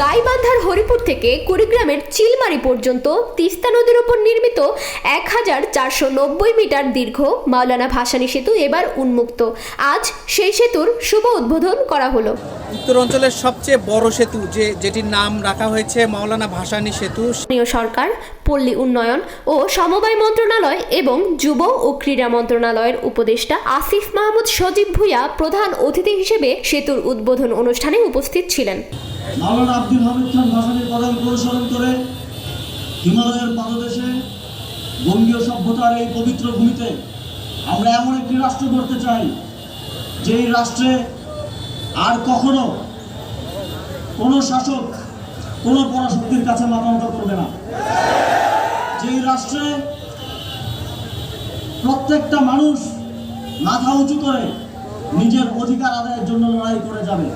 গাইবান্ধার হরিপুর থেকে কুড়িগ্রামের চিলমারি পর্যন্ত তিস্তা নদীর উপর নির্মিত এক হাজার চারশো নব্বই মিটার দীর্ঘ মাওলানা ভাসানী সেতু এবার উন্মুক্ত। আজ সেই সেতুর শুভ উদ্বোধন করা হলো। উত্তর অঞ্চলের সবচেয়ে বড় সেতু যে যেটির নাম রাখা হয়েছে মাওলানা ভাসানী সেতু। স্থানীয় সরকার পল্লী উন্নয়ন ও সমবায় মন্ত্রণালয় এবং যুব ও ক্রীড়া মন্ত্রণালয়ের উপদেষ্টা আসিফ মাহমুদ সজীব ভুইয়া প্রধান অতিথি হিসেবে সেতুর উদ্বোধন অনুষ্ঠানে উপস্থিত ছিলেন। মাওলানা আব্দুল হামিদ খান ভাসানীর পদাঙ্ক অনুসরণ করে হিমালয়ের পাদদেশে বঙ্গীয় সভ্যতার এই পবিত্র ভূমিতে আমরা এমন একটি রাষ্ট্র গড়তে চাই, যেই রাষ্ট্রে আর কখনো কোনো শাসক কোনো পরাশক্তির কাছে মাতামত করবে না। যেই রাষ্ট্রে প্রত্যেকটা মানুষ মাথা উঁচু করে নিজের অধিকার আদায়ের জন্য লড়াই করে যাবে।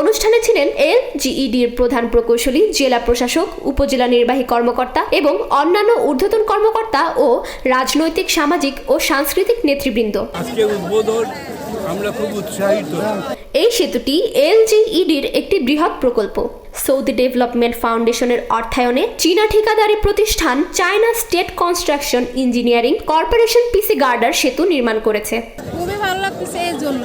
অনুষ্ঠানে ছিলেন এল জিইডির প্রধান প্রকৌশলী জেলা প্রশাসক উপজেলা নির্বাহী কর্মকর্তা এবং অন্যান্য ঊর্ধ্বতন কর্মকর্তা ও রাজনৈতিক সামাজিক ও সাংস্কৃতিক নেতৃবৃন্দ। আজকে উদ্বোধন আমরা খুব উৎসাহিত। এই সেতুটি এলজিইডির একটি বৃহৎ প্রকল্প। সৌদি ডেভেলপমেন্ট ফাউন্ডেশনের অর্থায়নে চীনা ঠিকাদারি প্রতিষ্ঠান China state construction engineering corporation PC girder সেতু নির্মাণ করেছে। লাগতেছে এর জন্য।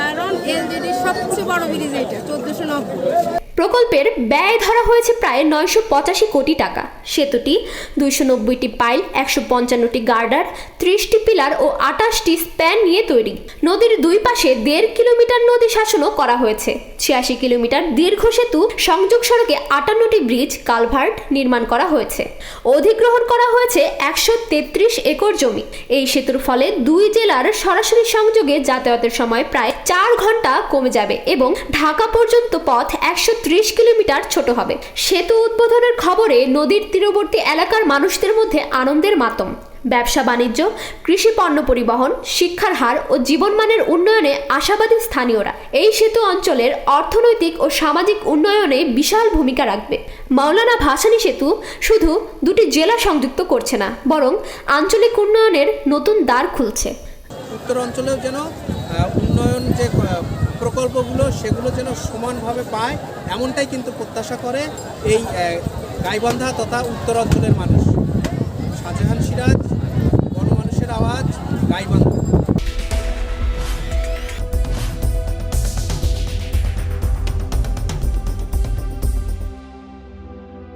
কারণ এলজেডির সবচেয়ে বড় ব্রিজ এটা চোদ্দোশো নব্বই। প্রকল্পের ব্যয় ধরা হয়েছে প্রায় নয়শো পঁচাশি কোটি টাকা। সেতুটি দুইশো নব্বইটি পাইল, একশো পঞ্চান্নটি গার্ডার, ত্রিশটি পিলার ও আটাশটি স্প্যান নিয়ে তৈরি। নদীর দুই পাশে দেড় কিলোমিটার নদী শাসনও করা হয়েছে। ছিয়াশি কিলোমিটার দীর্ঘ সেতু, সংযোগ সড়কে আটান্নটি ব্রিজ, কালভার্ট নির্মাণ করা হয়েছে। অধিগ্রহণ করা হয়েছে একশো তেত্রিশ একর জমি। এই সেতুর ফলে দুই জেলার সরাসরি সংযোগে যাতায়াতের সময় প্রায় চার ঘণ্টা কমে যাবে এবং ঢাকা পর্যন্ত পথ একশো ত্রিশ কিলোমিটার ছোট হবে। সেতু উদ্বোধনের খবরে নদীর তীরবর্তী এলাকার মানুষদের মধ্যে আনন্দের মাতম। ব্যবসা বাণিজ্য, কৃষি পণ্য পরিবহন, শিক্ষার হার ও জীবনমানের উন্নয়নে আশাবাদী স্থানীয়রা। এই সেতু অঞ্চলের অর্থনৈতিক ও সামাজিক উন্নয়নে বিশাল ভূমিকা রাখবে। মাওলানা ভাসানী সেতু শুধু দুটি জেলা সংযুক্ত করছে না, বরং আঞ্চলিক উন্নয়নের নতুন দ্বার খুলছে। উত্তর অঞ্চলেও যেন উন্নয়ন যে প্রকল্পগুলো সেগুলো যেন সমানভাবে পায়, এমনটাই কিন্তু প্রত্যাশা করে এই গাইবান্ধা তথা উত্তর অঞ্চলের মানুষ। শাহজাহান সিরাজ